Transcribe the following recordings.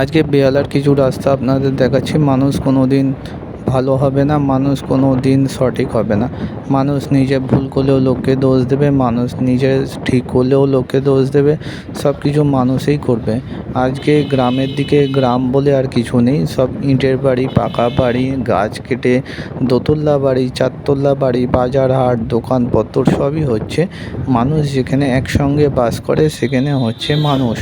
আজকে বেহালার কিছু রাস্তা আপনাদের দেখাচ্ছি। মানুষ কোনো দিন ভালো হবে না, মানুষ কোনো দিন সঠিক হবে না। মানুষ নিজে ভুল করলেও লোককে দোষ দেবে, মানুষ নিজে ঠিক করলেও লোককে দোষ দেবে। সব কিছু মানুষই করবে। আজকে গ্রামের দিকে গ্রাম বলে আর কিছু নেই, সব ইটের বাড়ি, পাকা বাড়ি, গাছ কেটে, দোতলা বাড়ি, চারতলা বাড়ি, বাজার হাট, দোকানপত্র সবই হচ্ছে। মানুষ যেখানে একসঙ্গে বাস করে, সেখানে হচ্ছে মানুষ।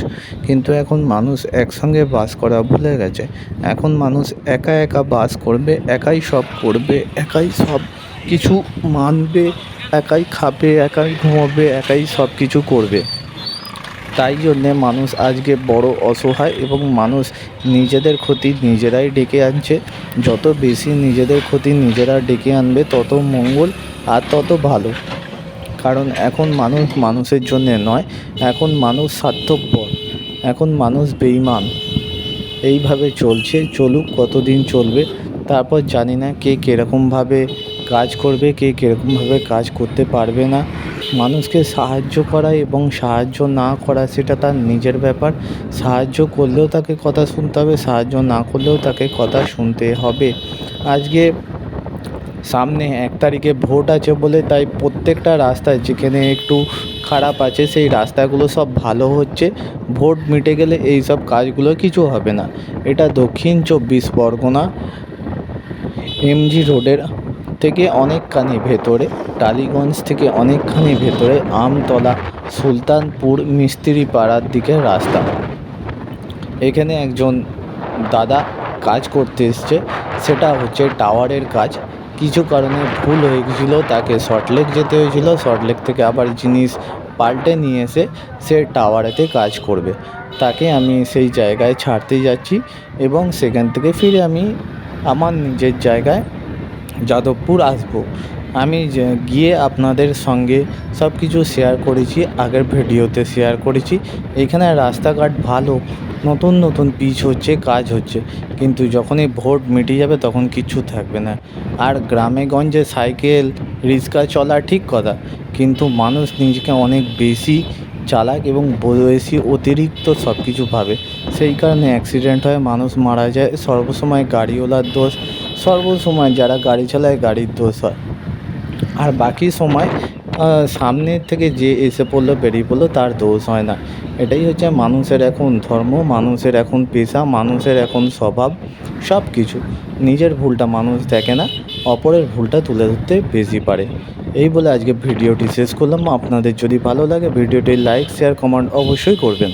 কিন্তু এখন মানুষ একসঙ্গে বাস করা ভুলে গেছে। এখন মানুষ একা একা বাস করবে, একাই সব করবে, একাই সব কিছু মানবে, একাই খাবে, একাই ঘুমোবে, একাই সব কিছু করবে। তাই জন্যে মানুষ আজকে বড় অসহায় এবং মানুষ নিজেদের ক্ষতি নিজেরাই ডেকে আনছে। যত বেশি নিজেদের ক্ষতি নিজেরা ডেকে আনবে, তত মঙ্গল আর তত ভালো। কারণ এখন মানুষ মানুষের জন্যে নয়, এখন মানুষ স্বার্থপর, এখন মানুষ বেইমান এইভাবে চলছে, চলুক কতদিন চলবে, তারপর জানি না কে কীরকমভাবে কাজ করবে, কে কীরকমভাবে কাজ করতে পারবে না। মানুষকে সাহায্য করা এবং সাহায্য না করা সেটা তার নিজের ব্যাপার। সাহায্য করলেও তাকে কথা শুনতে হবে, সাহায্য না করলেও তাকে কথা শুনতে হবে। আজকে সামনে এক তারিখে ভোট আছে বলে তাই প্রত্যেকটা রাস্তায় যেখানে একটু খারাপ আছে সেই রাস্তাগুলো সব ভালো হচ্ছে। ভোট মিটে গেলে এই সব কাজগুলো কিছু হবে না। এটা দক্ষিণ চব্বিশ পরগনা এমজি রোডের থেকে অনেকখানি ভেতরে, টালিগঞ্জ থেকে অনেকখানি ভেতরে আমতলা সুলতানপুর মিস্ত্রি পাড়ার দিকের রাস্তা। এখানে একজন দাদা কাজ করতে এসছে, সেটা হচ্ছে টাওয়ারের কাজ। কিছু কারণে ভুল হয়ে গেছিল, তাকে সল্টলেক যেতে হয়েছিল। সল্টলেক থেকে আবার জিনিস পাল্টে নিয়ে এসে সে টাওয়ারেতে কাজ করবে। তাকে আমি সেই জায়গায় ছাড়তে যাচ্ছি এবং সেখান থেকে ফিরে আমি আমার নিজের জায়গায় যাদবপুর আসব। আমি গিয়ে আপনাদের সঙ্গে সব কিছু শেয়ার করেছি, আগের ভিডিওতে শেয়ার করেছি। এখানে রাস্তাঘাট ভালো, নতুন নতুন পিচ হচ্ছে, কাজ হচ্ছে। কিন্তু যখনই ভোট মিটে যাবে তখন কিচ্ছু থাকবে না। আর গ্রামে গঞ্জে সাইকেল, রিক্সা চলা ঠিক কথা। কিন্তু মানুষ নিজেকে অনেক বেশি চালাক এবং বেশি অতিরিক্ত সব কিছু ভাবে। সেই কারণে অ্যাক্সিডেন্ট হয়, মানুষ মারা যায়, সর্বসময় গাড়িওয়ালার দোষ সর্বসময় যারা গাড়ি চালায়, গাড়ির দোষ হয়। আর বাকি সময় সামনের থেকে যে এসে পড়ল, বেরিয়ে পড়ল, তার দোষ হয় না। এটাই হচ্ছে মানুষের এখন ধর্ম, মানুষের এখন পেশা, মানুষের এখন স্বভাব সব কিছু নিজের ভুলটা মানুষ দেখে না, অপরের ভুলটা তুলে ধরতে বেশি পারে। এই বলে আজকে ভিডিওটি শেষ করলাম। আপনাদের যদি ভালো লাগে, ভিডিওটি লাইক, শেয়ার, কমেন্ট অবশ্যই করবেন।